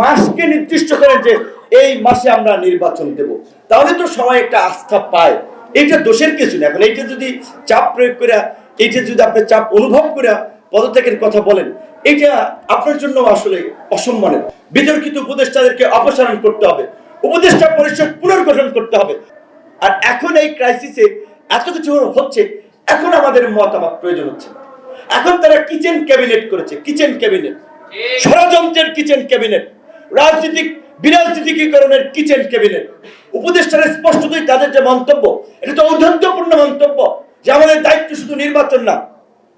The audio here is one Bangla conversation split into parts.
মাসকে নির্দিষ্ট করেন যে এই মাসে আমরা নির্বাচন দেব। তাহলে তো সবাই একটা আস্থা পায়। এইটা দোষের কিছু না। এখন এইটা যদি চাপ প্রয়োগ করে এইটা যদি আপনি চাপ অনুভব করে পদত্যাগের কথা বলেন এটা আপনার জন্য আসলে অসম্মানের। বিতর্কিত উপদেষ্টাদেরকে অপসারণ করতে হবে। উপদেষ্টা পরিষদ পুনর্গঠন করতে হবে। আর এখন এই ক্রাইসিসে এত কিছু হচ্ছে এখন আমাদের মতামত প্রয়োজন হচ্ছে। এখন তারা কিচেন ক্যাবিনেট করেছে কিচেন ক্যাবিনেট ষড়যন্ত্রের কিচেন ক্যাবিনেট রাজনীতিক বিরাজনীতিকীকরণের কিচেন ক্যাবিনেট উপদেষ্টারা স্পষ্টতই তাদের যে মন্তব্য, এটা তো ঔদ্ধত্যপূর্ণ মন্তব্য, যে আমাদের দায়িত্ব শুধু নির্বাচন না,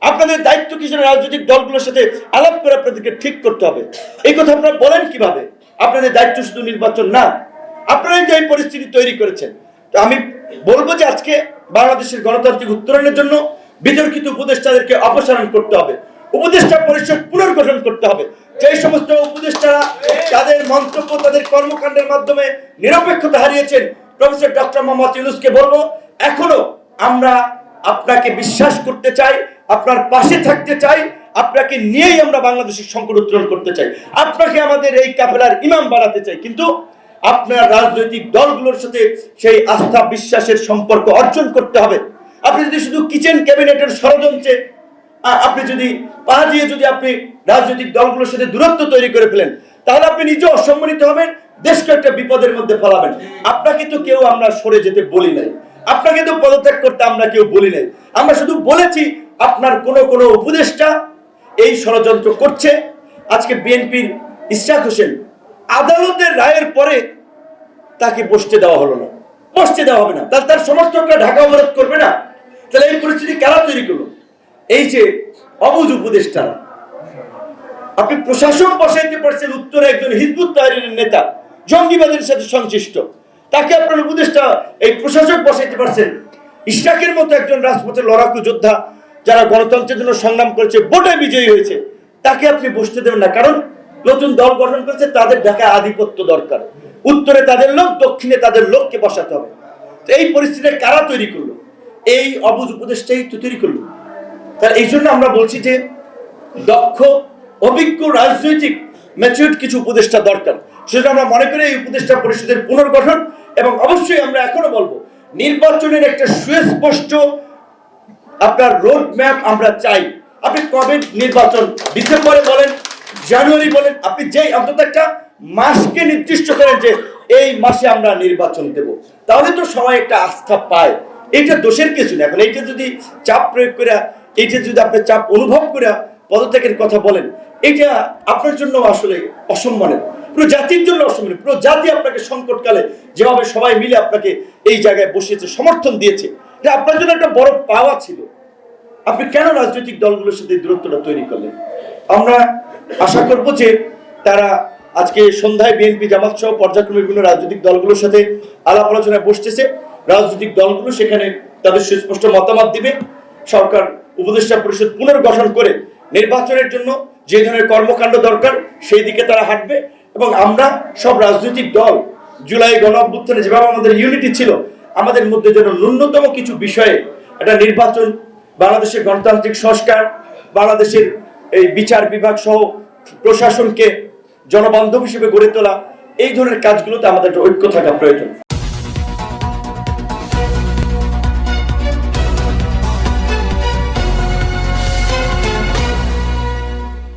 আপনাদের দায়িত্ব কি যেন রাজনৈতিক দলগুলোর সাথে আলাপ করে আপনাদেরকে ঠিক করতে হবে? এই কথা আপনারা বলেন কীভাবে? আপনাদের দায়িত্ব শুধু নির্বাচন না, আপনারাই তো এই পরিস্থিতি তৈরি করেছেন। তো আমি বলব যে আজকে বাংলাদেশের গণতান্ত্রিক উত্তরণের জন্য বিতর্কিত উপদেষ্টাদেরকে অপসারণ করতে হবে। উপদেষ্টা পরিষদ পুনর্গঠন করতে হবে। যে সমস্ত উপদেষ্টারা তাদের মন্তব্য, তাদের কর্মকাণ্ডের মাধ্যমে নিরপেক্ষতা হারিয়েছেন প্রফেসর ডক্টর মোহাম্মদ ইউনুসকে বলব, এখনও আমরা আপনাকে বিশ্বাস করতে চাই, আপনার পাশে থাকতে চাই, আপনাকে নিয়েই আমরা বাংলাদেশের সংকট উত্তরণ করতে চাই। আপনাকে আমাদের এই কাফেলার ইমাম বানাতে চাই, কিন্তু আপনার রাজনৈতিক দলগুলোর সাথে সেই আস্থা বিশ্বাসের সম্পর্ক অর্জন করতে হবে। আপনি যদি শুধু কিচেন ক্যাবিনেটের ষড়যন্ত্রে আপনি যদি পা দিয়ে যদি আপনি রাজনৈতিক দলগুলোর সাথে দূরত্ব তৈরি করে ফেলেন তাহলে আপনি নিজে অসম্মানিত হবেন, দেশকে একটা বিপদের মধ্যে ফেলাবেন। আপনাকে তো কেউ আমরা সরে যেতে বলি নাই। আপনাকে তো পদত্যাগ করতে আমরা কেউ বলি নাই। আমরা শুধু বলেছি, আপনার কোনো কোনো উপদেষ্টা এই ষড়যন্ত্র করছে। আজকে বিএনপির ইশরাক হোসেন আদালতের রায়ের পরে তাকে বসতে দেওয়া হলো না। বসতে দেওয়া হবে না। তাহলে তার সমর্থকরা ঢাকা অবরোধ করবে না। তাহলে এই পরিস্থিতি কারা তৈরি করল? এই যে অবুজ উপদেষ্টারা আপনি প্রশাসন বসাইতে পারছেন উত্তরে একজন হিজবুত তাহরিরের নেতা, জঙ্গিবাদের সাথে সংশ্লিষ্ট। তাকে আপনার উপদেষ্টা, এই প্রশাসক বসাইতে পারছেন। ইশরাকের মতো একজন রাজপথের লড়াকু যোদ্ধা, যারা গণতন্ত্রের জন্য সংগ্রাম করেছে, ভোটে বিজয়ী হয়েছে, তাকে আপনি বসতে দেবেন না। কারণ নতুন দল গঠন করেছে, তাদের ঢাকায় আধিপত্য দরকার। উত্তরে তাদের লোক, দক্ষিণে তাদের লোককে বসাতে হবে। তো এই পরিস্থিতি কারা তৈরি করল? এই অবুজ উপদেশটাই তো তৈরি করল। তার এই জন্য আমরা বলছি যে দক্ষ অভিজ্ঞ রাজনৈতিক ম্যাচিউর কিছু উপদেষ্টা দরকার। সেটা আমরা মনে করি এই উপদেষ্টা পরিষদের পুনর্গঠন এবং অবশ্যই আমরা এখনও বলব, নির্বাচনের একটা সুস্পষ্ট আপনার রোড ম্যাপ আমরা চাই। আপনি কবে নির্বাচন? ডিসেম্বরে বলেন, জানুয়ারি বলেন, আপনি যেই অন্তত একটা মাসকে নির্দিষ্ট করেন যে এই মাসে আমরা নির্বাচন দেব। তাহলে তো সবাই একটা আস্থা পায়। এইটা দোষের কিছু না। এখন এইটা যদি চাপ প্রয়োগ করে, এইটা যদি আপনি চাপ অনুভব করে পদত্যাগের কথা বলেন এটা আপনার জন্য আসলে অসম্মানের, পুরো জাতির জন্য অসম্মানের, পুরো জাতি আপনাকে সংকটকালে যেভাবে সবাই মিলে আপনাকে এই জায়গায় বসিয়েছে, সমর্থন দিয়েছে, এটা আপনার জন্য একটা বড় পাওয়া ছিল। আপনি কেন রাজনৈতিক দলগুলোর সাথে দূরত্বটা তৈরি করলেন? আমরা আশা করব যে তারা আজকে সন্ধ্যায় বিএনপি জামাত সহ পর্যায়ক্রমে বিভিন্ন রাজনৈতিক দলগুলোর সাথে আলাপ আলোচনায় বসতেছে। রাজনৈতিক দলগুলো সেখানে তাদের সুস্পষ্ট মতামত দিবে। সরকার, উপদেষ্টা পরিষদ পুনর্গঠন করে নির্বাচনের জন্য যে ধরনের কর্মকাণ্ড দরকার, সেই দিকে তারা হাঁটবে। এবং আমরা সব রাজনৈতিক দল, জুলাই গণ অভ্যুত্থানে যেভাবে আমাদের ইউনিটি ছিল, আমাদের মধ্যে যেন ন্যূনতম কিছু বিষয়ে একটা নির্বাচন, বাংলাদেশের গণতান্ত্রিক সংস্কার, বাংলাদেশের এই বিচার বিভাগ সহ প্রশাসনকে জনবান্ধব হিসেবে গড়ে তোলা, এই ধরনের কাজগুলোতে আমাদের ঐক্য থাকা প্রয়োজন।